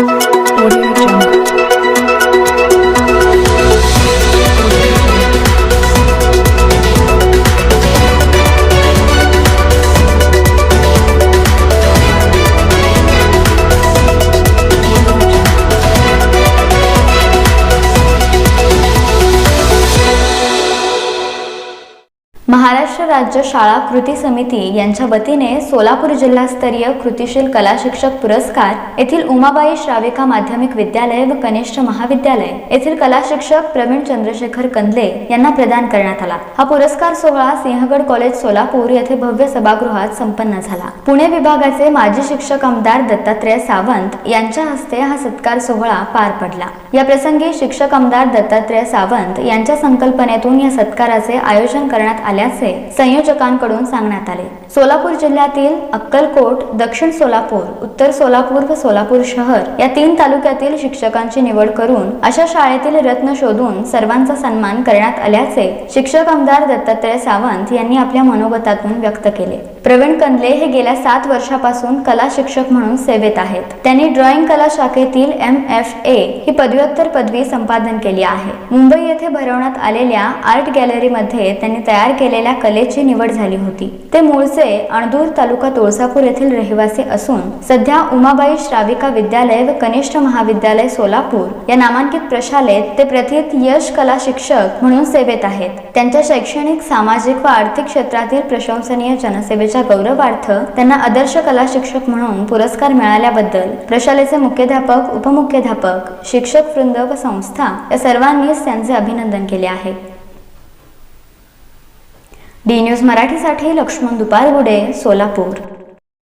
我听。महाराष्ट्र राज्य शाळा कृती समिती यांच्या वतीने सोलापूर जिल्हास्तरीय कृतिशील कला शिक्षक पुरस्कार येथील उमाबाई श्राविका माध्यमिक विद्यालय व कनिष्ठ महाविद्यालय येथील कला शिक्षक प्रवीण चंद्रशेखर कंदले यांना प्रदान करण्यात आला. हा पुरस्कार सोहळा सिंहगड कॉलेज सोलापूर येथे भव्य सभागृहात संपन्न झाला. पुणे विभागाचे माजी शिक्षक आमदार दत्तात्रय सावंत यांच्या हस्ते हा सत्कार सोहळा पार पडला. या प्रसंगी शिक्षक आमदार दत्तात्रय सावंत यांच्या संकल्पनेतून या सत्काराचे आयोजन करण्यात आले. आल्याचे संयोजकांकडून सांगण्यात आले. सोलापूर जिल्ह्यातील अक्कलकोट दक्षिण सोलापूर उत्तर सोलापूर व सोलापूर शहर या तीन तालुक्यातील शिक्षकांची निवड करून अशा शाळेतील रत्न शोधून सर्वांचा सन्मान करण्यात आल्याचे शिक्षक आमदार दत्तात्रय सावंत यांनी आपल्या मनोगतातून व्यक्त केले. प्रवीण कंदले हे गेल्या सात वर्षापासून कला शिक्षक म्हणून सेवेत आहेत. त्यांनी ड्रॉइंग कला शाखेतील एम एफ ए ही पदव्युत्तर पदवी संपादन केली आहे. मुंबई येथे भरवण्यात आलेल्या आर्ट गॅलरीमध्ये त्यांनी तयार केले केलेल्या कलेची निवड झाली होती. ते मूळचे अणदूर तालुका तुळजापूर येथील रहिवासी असून सध्या उमाबाई श्राविका विद्यालय व कनिष्ठ महाविद्यालय सोलापूर या नामांकित प्रशालेत ते प्रथित यश कला शिक्षक म्हणून सेवेत आहेत. त्यांच्या शैक्षणिक सामाजिक व आर्थिक क्षेत्रातील प्रशंसनीय जनसेवेच्या गौरवार्थ त्यांना आदर्श कला शिक्षक म्हणून पुरस्कार मिळाल्याबद्दल प्रशालेचे मुख्याध्यापक उपमुख्याध्यापक शिक्षक वृंद व संस्था या सर्वांनीच त्यांचे अभिनंदन केले आहे. डी न्यूज मराठीसाठी लक्ष्मण दुपारगुडे सोलापूर.